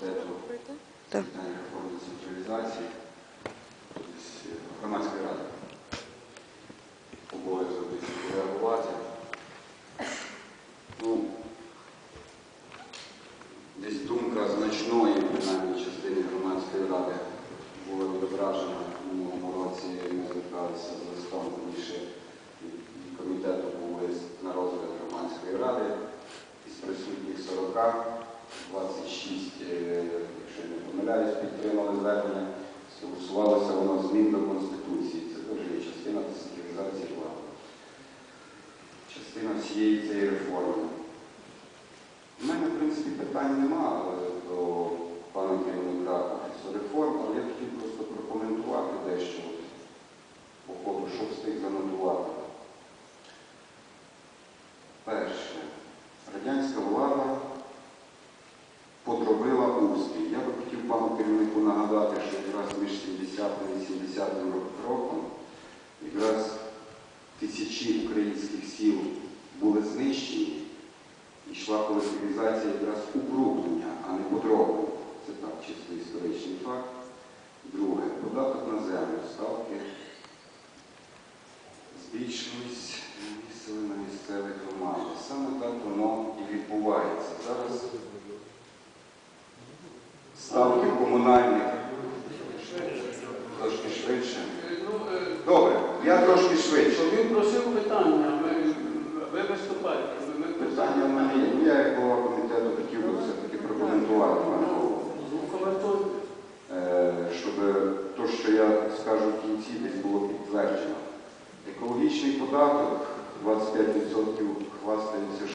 комітету питань реформи децентралізації, тобто громадської ради. Обов'язок десь реагувати. Ну, десь думка значної принаймні частини громадської ради була відображена в минулому році. Ми зверталися з листом більше комітету був лист на розгляд громадської ради із присутніх 40, 26, е, якщо не помиляюсь, підтримали звернення. Голосувалося воно змін до Конституції. Це теж є частина децентралізації влади. Частина всієї цієї реформи. У мене, в принципі, питань нема до пана керівника Офісу реформ, але я хотів просто прокоментувати дещо по ходу, що встиг занотувати. Перше, радянська влада подробила. Я би хотів пану керівнику нагадати, що якраз між 70 і 80 роком якраз тисячі українських сіл були знищені, і йшла колективізація якраз укрупнення, а не подроблення. Це так, чисто історичний факт. Друге, податок на землю, ставки збільшились, місили на місцевих громадах. Саме так воно і відбувається. Зараз ставки комунальних трошки швидше. Добре, я трошки швидше. він просив питання, ви, ви виступаєте. ви- ви- Питання в мене є. Я як голова комітету хотів би все-таки прокоментувати коментуйте. Е, щоб то, що я скажу в кінці, десь було підтверджено. Екологічний податок 25% хвастається,